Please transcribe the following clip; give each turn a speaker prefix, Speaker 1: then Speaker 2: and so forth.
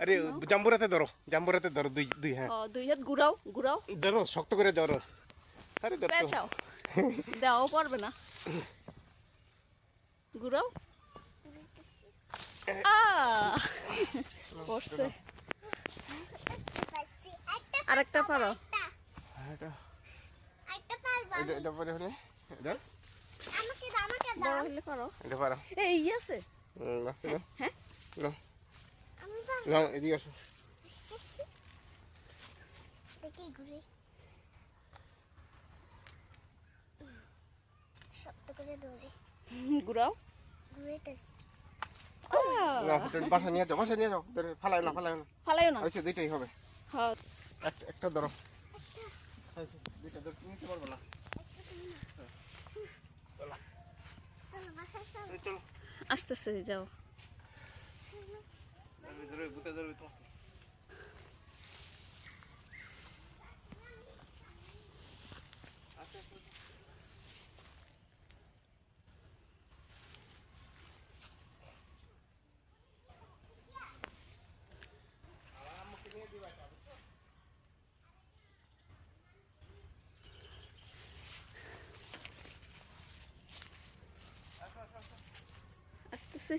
Speaker 1: আরে জাম্বুরাতে ধরো জাম্বুরাতে ধরো দুই দুই হ্যাঁ।
Speaker 2: দুই হাত ঘুরাও ঘুরাও।
Speaker 1: ধরো শক্ত করে ধরো। আরে ধরো।
Speaker 2: পেঁচাও। দেওয়াও পারবে না। ঘুরাও। আরেকটা পারো।
Speaker 1: এটা
Speaker 3: একটা পারবা
Speaker 1: এটা এটা হলে এটা?
Speaker 3: আমাকে দাও আমাকে দাও।
Speaker 2: হইলে পারো।
Speaker 1: এটা পারো।
Speaker 2: এই আছে? হ্যাঁ
Speaker 3: পারব
Speaker 1: নাও, এদিকে আসো
Speaker 2: ঘুরাও
Speaker 1: বাসা নিয়ে যাও বাসা নিয়ে যাও ফালাই না ফালাই না
Speaker 2: ফালাইও না
Speaker 1: হয়েছে দুইটাই হবে একটা একটা ধরো দুইটা ধরো নিতে পারবে না চলো
Speaker 2: আসতেছে যাও
Speaker 1: ধরবে, ধরবে, গুতে ধরবে তো
Speaker 2: আসতেছে।